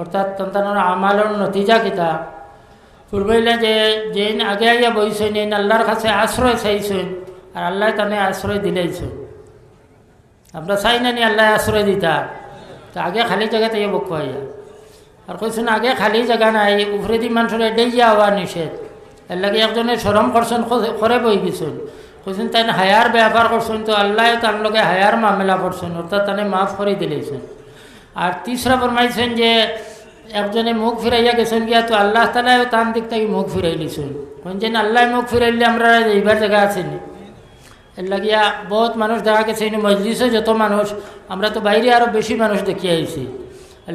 অর্থাৎ সন্তানের আমালর নতিজা কিতা। পূর্বইলে যে যে আগে আগে বইছেন এই আল্লাহর কাছে আশ্রয় চাইছেন আর আল্লাহ তানে আশ্রয় দিলেইছেন আমরা চাই না নি আল্লাহ আশ্রয় দিতা। তো আগে খালি জায়গা জায়গাতে বক আইয়া আর কইছেন আগে খালি জায়গা নাই উফরেদি মানুষের এডেই যা হওয়া নিষেধ। এর লাগে একজনে সরম করছেন করে বই গেছেন। কইছেন তাই হায়ার ব্যাপার করছেন তো আল্লাহ তার লগে হায়ার মামলা করছেন অর্থাৎ তানে মাফ করে দিলেছেন আর তিসরা ফরমাইছেন যে, একজনে মুখ ফিরাইয়া গেছেন গিয়া তো আল্লাহ তালাও তান দিক থেকে মুখ ফিরাই লিছেন কোনছেন আল্লাহ মুখ ফিরাইলে আমরা এইবার জায়গা আছেন এর লাগিয়া বহুত মানুষ দেখা গেছে মজলিসে যত মানুষ, আমরা তো বাইরে আরও বেশি মানুষ দেখিয়ে আইছি। এর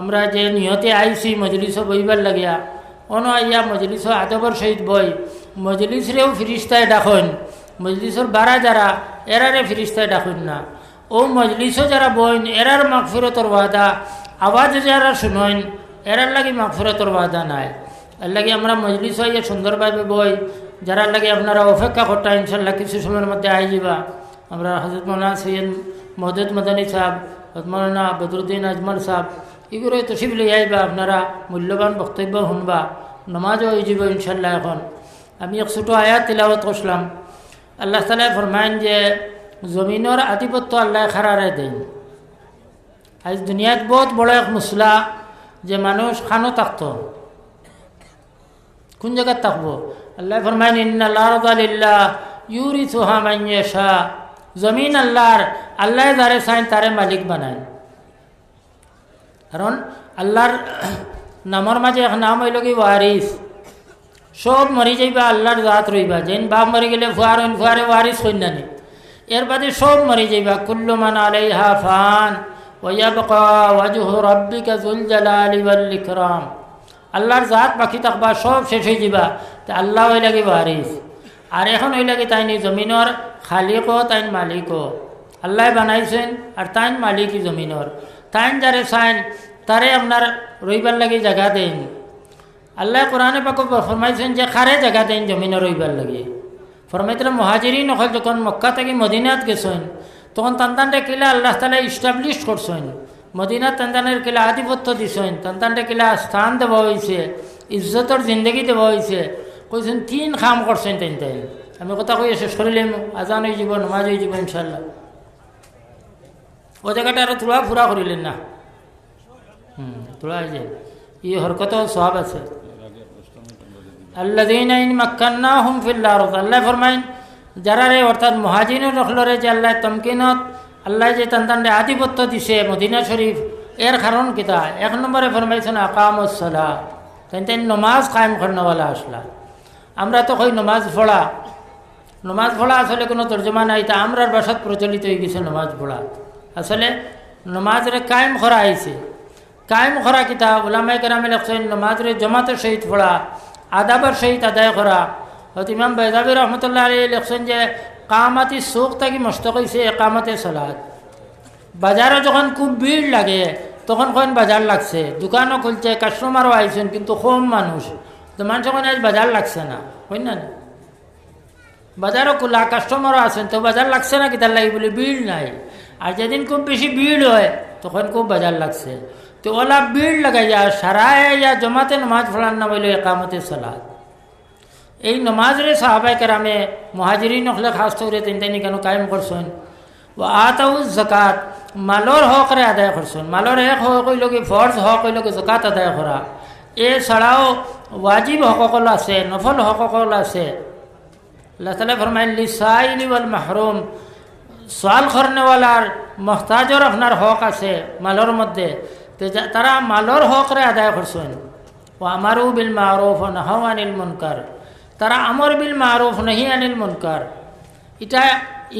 আমরা যে নিহতে আইছি মজলিসও বইবার লাগিয়া, অন আইয়া মজলিস আদবর সহিত বই, মজলিসরেও ফিরিস্তায় ডাকন, মজলিসর বারা যারা, এরারে ফিরিস্তায় ডাকুন না। ও মজলিসও যারা বইন, এরার মাগফিরতর ওয়াদা। আওয়াজ যারা শুনইন, এরার লাগি মাগফিরতর ওয়াদা নাই। এর লাগি আমরা মজলিস হইয়া সুন্দরভাবে বই যারা লাগে আপনারা অপেক্ষা করতা ইনশাল্লাহ কিছু সময়ের মধ্যে আই যাবা আমরা হজরত মৌলানা সৈয়দ মহদুদ মদানী সাহেব হজরত মৌলানা বদরুদ্দিন আজমল সাহেব এগুলো তসিব লই আইবা, আপনারা মূল্যবান বক্তব্য শুনবা। নমাজও হয়ে যাব ইনশাল্লাহ এখন। আমি এক ছোটো আয়াত তিলাওয়াত করছিলাম। আল্লাহ তালাই ফরমাইন যে জমিনের আধিপত্য আল্লাহ খারারে দেন। আজ দুনিয়াত বহুত বড় এক মুসলা যে মানুষ খানো থাকতো। কোন জায়গায় থাকব? আল্লাহ ফরমাইন ইন্নাল্লাহ ইউরি সোহা মাইয়া জমিন আল্লাহর আল্লাহ যারে চাইন তারে মালিক বানায়। কারণ আল্লাহর নামর মাঝে নাম হইল কি ওয়ারিস সব মরি যাইবা আল্লাহর জাত রইবা যেন বাপ মরি গেলে ফুয়ার ফুয়ারে ওয়ারিস হইনানি এর বাদে সব মরি যাইবা। কুল্লুমান আলাইহা ফান ওয়াবকা ওয়াজহু রাব্বিকা যুল জালালি ওয়াল ইকরাম। আল্লাহর জাত বাকি থাকবা, সব শেষ হয়ে যাবা তা আল্লাহ হয়ে লাগে ওয়ারিস। আর এখন হয়ে লাগে তাইনি জমিনর খালিকও, তাইন মালিকও। আল্লাহ বানাইছেন আর তাইন মালিকই জমিনর। তাইন যারে চাইন, তারে আপনার রইবার লাগে জায়গা দেন। আল্লাহ কোরআনে পাক ফরমাইছেন যে খারে জায়গা দেন জমিনে রইবার লাগে। ফরমাইতে মহাজিরি নকল যখন মক্কা থেকে মদিনাত গেছেন, তখন তান্তানটা কিলা আল্লাহ তালা ইস্টাবলিশ করছেন। মদিনাত তান্তানের কিলা আধিপত্য দিছেন তান্তানটা কিলা স্থান দেওয়া হয়েছে ইজ্জতর জিন্দগি দেওয়া হয়েছে কইছেন, তিন কাম করছেন তেন তাই আমি কথা কই শেষ করিলাম আজান হয়ে যাব, নমাজ হয়ে যাব ইনশাল্লাহ ও জায়গাটা আরও তোলা ফুরা করিলেন না? হুম তোলা যে, ই হরকত সব আছে। আল্লাদিন আইন মাক্কান্না হুম ফিল্লা আল্লাহ ফরমাইন যারা রে অর্থাৎ মহাজিন রখলরে যে আল্লাহ তমকিনত, আল্লাহ যে তান্তানরে আধিপত্য দিছে মদিনা শরীফ, এর কারণ কিতা এক নম্বরে ফরমাইছেন আকামসলা তেন তেন নমাজ কায়েম করনেওয়ালা আসলা। আমরা তো কই নমাজ পড়া। নমাজ পড়া আসলে কোনো তর্জমা নাই, তা আমরার বাসাত প্রচলিত হয়ে গেছে নমাজ পড়া। আসলে নমাজরে কায়েম করা হয়েছে। কায়েম করা কিতা ওলামাই কেরামে লেখছেন নমাজরে জমাতের সহিত পড়া। আদাবার সহিত আদায় করা। হয়তো ইমাম বেদাবি রহমতুল্লাহ আলী লেখছেন যে, কামাতি সুখ থাকি মস্ত কইছে একামতে সলাদ বাজারও যখন খুব ভিড় লাগে, তখন কখন বাজার লাগছে। দোকানও খুলছে, কাস্টমারও আইছেন, কিন্তু কম মানুষ। তো মানুষ যখন আজ বাজার লাগছে না হয় না? বাজারও খোলা, কাস্টমারও আছেন, তো বাজার লাগছে না কি তার লাগে বলে ভিড় নাই। আর যেদিন খুব বেশি ভিড় হয়, তখন খুব বাজার লাগছে। তো ওলা ভিড় লাগাইয়া সারায় ইয়া জমাতে নমাজ ফলান না বলে একামতে সলাদ এই নমাজরে সাহাবাই কেরামে মহাজিরি নখলে খাস করে তিন তিন কেন কায়েম করছেন? ও আতাউ জকাত মালর হকরে আদায় করছেন। মালর এক হক হইল কি ফর্জ হক হইল কি জকাত আদায় করা। এছাড়াও ওয়াজিব হকল আছে, নফল হকল আছে। আল্লাহ তালা ফরমাইন লিসাইলি ওয়াল মাহরুম, সোয়াল করনেওয়ালার মহতাজর আপনার হক আছে মালর মধ্যে। তারা মালর হকরে আদায় করছেন ও আমারও বিল মারুফ নাহাও আনিল মুনকার তারা আমর বিল মারুফ নহি আনিল মুনকার এটা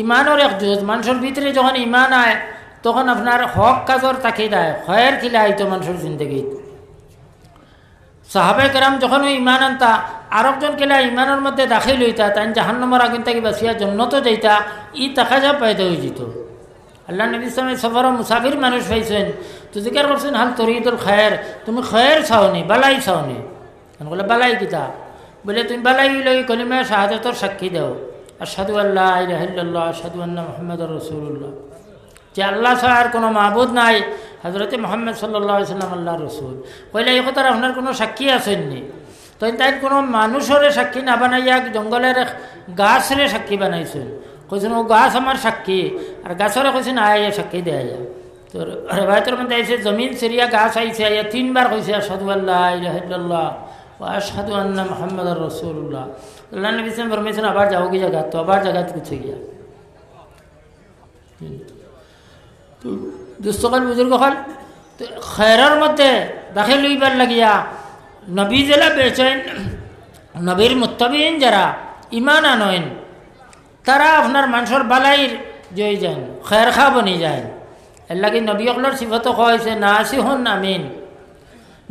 ইমানের এক জোজ মানুষের ভিতরে যখন ইমান আয় তখন আপনার হক কাজর তাকে দেয় হয়ের খিলে আইতো মানুষের জিন্দগিত। সাহাবে কেরাম যখন ওই ইমান আনতা আরেকজন কেলা ইমানের মধ্যে দাখিল হইতা তাই জাহান্নমর আগুন তাকে বাঁচিয়া জন্নত যাইতা, ই তাকা যা পাইতে হয়ে যেত আল্লাহ নবী ইসলামের সফর মুসাফির মানুষ পাইছেন তো জিজ্ঞার করছেন, হাল তরিদুল খায়ের, তুমি খায়ের চাওনি, বালাই চাওনি? বলে, বালাই কিতা বলে, তুমি বালাই লই কলিমা শাহাদতর সাক্ষী দেও। আসাদু আল্লাহ ইরাহিল্লাহ আসাদু আল্লাহ মোহাম্মদ রসুল্লাহ যে আল্লাহ ছাড়া আর কোনো মাহবুদ নাই হজরতে মোহাম্মদ সাল্লাহ সাল্লাম আল্লাহ রসুল। কইলে, এই কথার আপনার কোনো সাক্ষী আছেননি? তো তাই কোনো মানুষরে সাক্ষী না বানাইয়া জঙ্গলের গাছরে সাক্ষী বানাইছেন। কইছেন ও গাছ আমার সাক্ষী। আর গাছরে কইছেন আয় সাক্ষী দেয়া যায়। তো রেবায়তের মধ্যে আইসে জমিন সিরিয়া গাছ আইসে আইয়া তিনবার কইছে আসাদু আল্লাহ ইলাহিল্লাহ ও আসাদু আন্না মোহাম্মদ রসুল্লাহ আল্লাহ নবী ইসলাম ফরমেছেন আবার যাও কি জায়গা? তো আবার জায়গা কিছু গিয়া। দুস্থকাল বুজুর্গ হল খেরের মধ্যে দাখিল লইবার লাগিয়া নবী জেলা বেচেন, নবীর মুত্তাবিন যারা ইমান আনয়ন তারা আপনার মানুষের বালাইর জয় যান, খের খা বনি যায় এর লাগি নবী অকলের সিফত হয়েছে না আসি হন আমিন।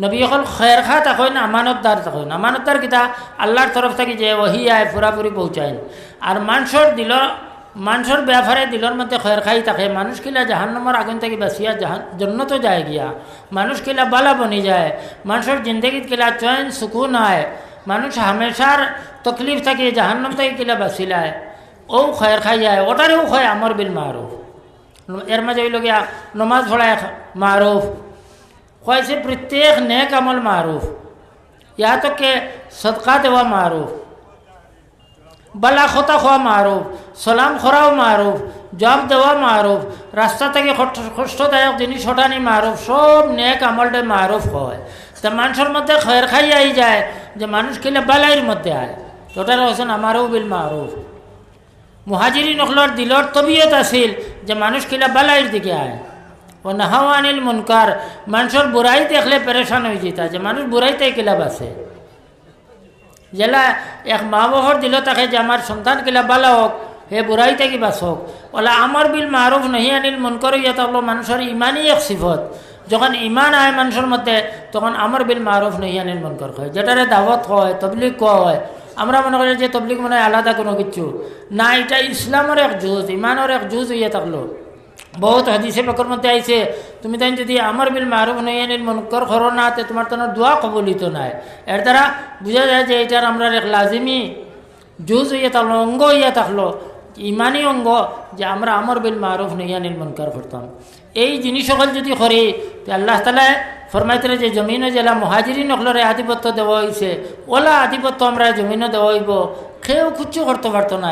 নবী অকল খের খা তখন আমানতদার তখন আমানতদার কিতা আল্লাহর তরফ থেকে যে ওহি আয় পুরাপুরি পৌঁছায় আর মানুষের দিল মানুষের ব্যাপারে দিলর মধ্যে খের খাই থাকে। মানুষ কিলা জাহান্নমর আগুন থেকে বাঁচিয়া জাহান জন্য তো যায় গিয়া। মানুষ বালা বনি যায়। মানুষের জিন্দগিত কিলা চয়ন সুকুন হয়। মানুষ হামেশার তকলিফ থাকে জাহান্নম থেকে কিলা বাঁচিলায় ও খয়ের খাই যায় ওটারেও খয় আমর বিল মারুফ এর মাঝে গিয়া নমাজ পড়ায় মারুফ কয়েছে প্রত্যেক নেক আমল মারুফ ইয়া তো কে সদকা দেওয়া মারুফ বালা খতা খোয়া মারুফ সালাম খরাও মারুফ জবাব দেওয়া মারুফ রাস্তা থেকে কষ্টদায়ক জিনিস হটানি মারুফ সব নেক আমলটা মারুফ হয়। তা মানুষের মধ্যে খয়ের খাই যায়। যে মানুষ খেলে বালাইয়ের মধ্যে আয় ওটার হোসেন আমারও বিল মারুফ মুহাজিরি নকলর দিলর তবিয়ত আছিল যে মানুষ কিলা বালাইয়ের দিকে আয়। ও নাহাওয়ানিল মুনকার, মানুষের বুড়াই দেখলে পেরেশান হয়ে যেতা, যে মানুষ বুড়াইতে কিলা বাসে জেলা এক মা বাবার দিল তাকে যে আমার সন্তান কিলা বালা হোক হে বুড়াই থেকে বাসক ওলা আমার বিল মারুফ নহি আনিল মন করো ইয়া তাহলে মানুষের ইমানই এক সিফত। যখন ইমান আয় মানুষের মধ্যে, তখন আমার বিল মারুফ নহি আনিল মন কর হয় যেটারে দাওয়াত হয় তবলিক হয় আমরা মনে করি যে তবলিক মনে হয় আলাদা কোনো কিছু। না, এটা ইসলামের এক জুজ ইমানের এক জুজ হইয়া থাকল। বহুত হাদিসে পাকর মধ্যে আইছে, তুমি তাই যদি আমার বিল মারুফ নই আনিল মনকর করো না, তে তোমার তো দোয়া কবলিত নাই। এর দ্বারা বোঝা যায় যে এটার আমরা এক লাজিমি জুজ হইয়া থাকল, অঙ্গ হইয়া থাকল ইমানই অঙ্গ যে আমরা আমর বিল মারুফ নই আনিল মনকর করতাম। এই জিনিস সকল যদি করি আল্লাহ তালায় ফরমাইতে যে জমিনও জেলা মহাজিরি নকলরে আধিপত্য দেওয়া হয়েছে ওলা আধিপত্য আমরা জমিনও দেওয়া হইব। কেউ কিচ্ছু করতে পারতো না।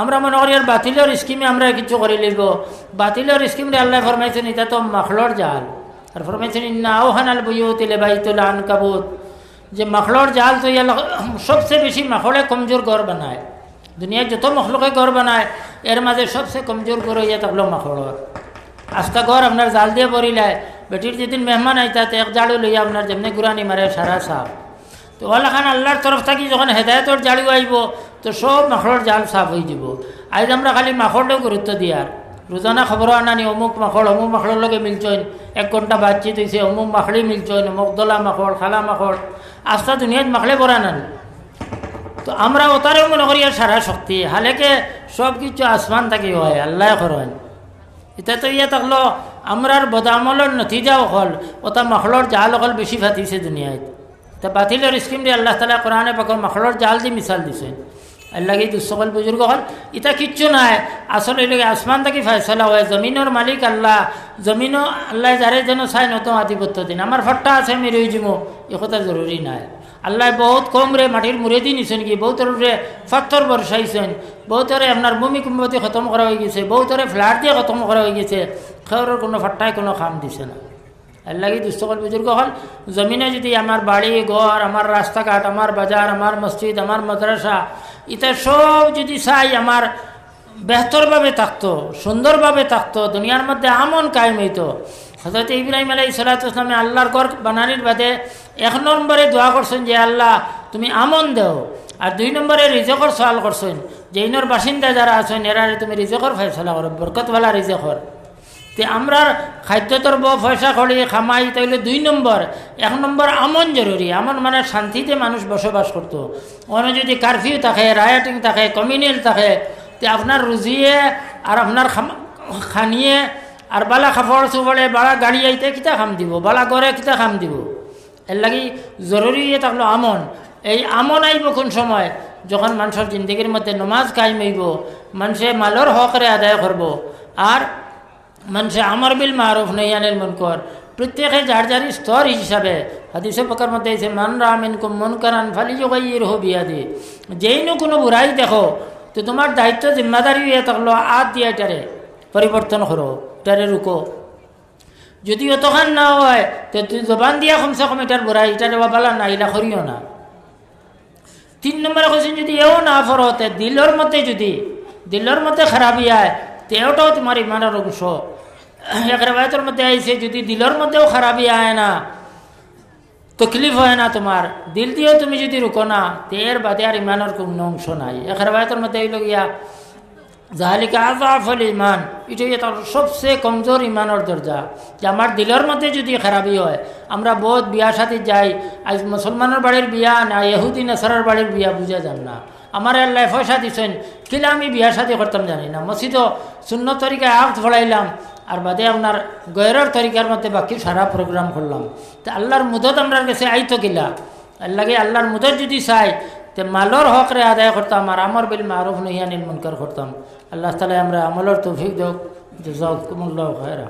আমরা মনে করি আর বাতিলের স্কিমে আমরা কিছু করে লিখব বাতিলের স্কিমে আল্লাহ ফরমাইছেন, এটা তো মাখলর জাল। আর ফরমাইছেন নাও হানাল বুয়ুতিলে বাইতুল আন কাবুত যে মাখলর জাল তো ইয়া সবচেয়ে বেশি মাখলে কমজোর ঘর বানায়। দুনিয়ায় যত মখলকে ঘর বানায়, এর মাঝে সবচেয়ে কমজোর ঘর হইয়া থাকল মাখলর। আস্তা ঘর আপনার জাল দিয়ে পরিলায় বেটির যেদিন মেহমান আইতা, তো এক জাড়ু লইয়া আপনার যেমনি গুরানি মারে সারা সাপ। তো ওলাখান আল্লাহর তরফ থাকি যখন হেদায়তর জাড়ু আইব, তো সব মাখড়র জাল সাফ হয়ে যাব। আজ আমরা খালি মাখড়টাও গুরুত্ব দিয়ার। রোজানা খবর আনানি, অমুক মাখড়, অমুক মাখড়ের লগে মিলছইন এক ঘণ্টা বাতচিত হয়েছে অমুক মাখড়ি মিলছইন অমুক দলা মাখড়, খালা মাখড়। আস্থা দুনিয়াত মাখলে বরা নানি। তো আমরা ওতারেও মনে করি সারা শক্তি। হালেকে সব কিছু আসমান থাকি হয়, আল্লাহ করেন এটা তো ইয়ে থাকল আমরার বদামলের নতিজাও হল। ওটা মখলর জাল হল বেশি ফাতিছে দুনিয়ায় তা বাতিলের স্কিম দিয়ে আল্লাহ তালা কোরআনে পাকর মখলর জাল দিয়ে মিসাল দিছে। আল্লাহ দুঃসকল বুজুর্গ হল? এটা কিচ্ছু নাই। আসলে এলাকা আসমান থেকে ফয়সলা হয়। জমিনের মালিক আল্লাহ। জমিনও আল্লাহ যারে যেন চাই নতুন আধিপত্য দিন। আমার ফট্টা আছে, আমি রই যাব এ কথা জরুরি নাই। আল্লাহ বহুত কম রে মাটির মুড়ে দিয়ে নিছেন কি? বহুতর রে পাথর বর্ষাইছেন বহুতরে আপনার ভূমিকম্পতি খতম করা হয়ে গেছে। বহুতরে ফ্ল্যাট দিয়ে খতম করা হয়ে গেছে। খেয়ের কোনো ফাট্টায় কোনো খাম দিছে না। আল্লাহি দুস্থকল বুজুর্গ হল, জমিনে যদি আমার বাড়ি, ঘর, আমার রাস্তাঘাট, আমার বাজার, আমার মসজিদ, আমার মাদ্রাসা এটা সব যদি চাই আমার বেহতরভাবে থাকতো, সুন্দরভাবে থাকতো, দুনিয়ার মধ্যে আমন কায়েম হইতো। হজরত ইব্রাহিম আলাই সালাতামে আল্লাহর ঘর বানানির বাদে এক নম্বরে দোয়া করছেন যে, আল্লাহ, তুমি আমন দেও। আর দুই নম্বরে রিজকর সওয়াল করছেন যে, ইনর বাসিন্দা যারা আছেন, এরারে তুমি রিজকর ফেসলা করো, বরকতওয়ালা রিজকর। তে আমরা খাদ্য তর্ব পয়সা করি খামাই তাইলে দুই নম্বর। এক নম্বর আমন জরুরি। আমন মানে শান্তিতে মানুষ বসবাস করতো। অন্য যদি কারফিউ থাকে রায়াটিং থাকে কমিউনিল থাকে, তে আপনার রুজিয়ে আর আপনার খানিয়ে আর বালা খাফড় চুবলে বালা গাড়ি আইতে কিতা খাম দিব? বালা গড়ে কিতা খাম দিব? এর লাগি জরুরি থাকল আমন। এই আমন আইব কোন সময়? যখন মানুষের জিন্দগির মধ্যে নমাজ কায়েম হইব, মানুষে মালর হকরে আদায় করব। আর মানুষে আমার বিল মারুফ নেই আনিল মনকর। প্রত্যেকে যার যার স্তর হিসাবে হাদিসে পকার মধ্যে এসে মান রামিন কুম মন কারান ফালি যোগাইয়ের হো বিয়াদি। যেই নো কোনো বুড়াই দেখো, তো তোমার দায়িত্ব জিম্মাদারি হয়ে থাকল আত দিয়ে এটারে পরিবর্তন করো, এটারে রুকো। যদি অতখান না হয়, তো তুই জবান দিয়া কমসে কম এটার বুড়াই, এটারে বাবালা না ইলা করিও না। তিন নম্বরে কৈছেন যদি এও না ফরতে দিলর মতে যদি, দিলর মতে খারাপি আয় তেওটাও তোমার ইমানের অংশ। এক রেবায়তের মধ্যে আইছে, যদি দিলর মধ্যেও খারাপি আয় না, তকলিফ হয় না তোমার, দিল দিয়েও তুমি যদি রুকো না, তের বাদে আর ইমানের কোনো অংশ নাই। এক রেবায়তের মধ্যে হইল গিয়া জাহালিকা আজাফল ইমান এটাই তার সবচেয়ে কমজোর ইমানের দরজা, যে আমার দিলের মধ্যে যদি খারাপই হয়, আমরা বহুত বিয়া সাথে যাই, আজ মুসলমানের বাড়ির বিয়া না, ইহুদি নেসারার বাড়ির বিয়া বুঝা যান না। আমার আল্লাহ পয়সা দিচ্ছেন কিলা আমি বিয়া সাথে করতাম জানি না। মসজিদ শূন্য তরিকায় আফত ফড়াইলাম আর বাদে আপনার গয়রার তরিকার মধ্যে বাকি সারা প্রোগ্রাম করলাম। তো আল্লাহর মুদত আপনার কাছে আইতো কিলা? আল্লাহকে আল্লাহর মুদত যদি চাই, তে মালর হকরে আদায় করতাম আর আমর বিল মারুফ নহিয়ানিল মুনকার করতাম। আল্লাহ তালে আমরা আমলের তৌফিক দেখ জাজাকুমুল্লাহ খায়রা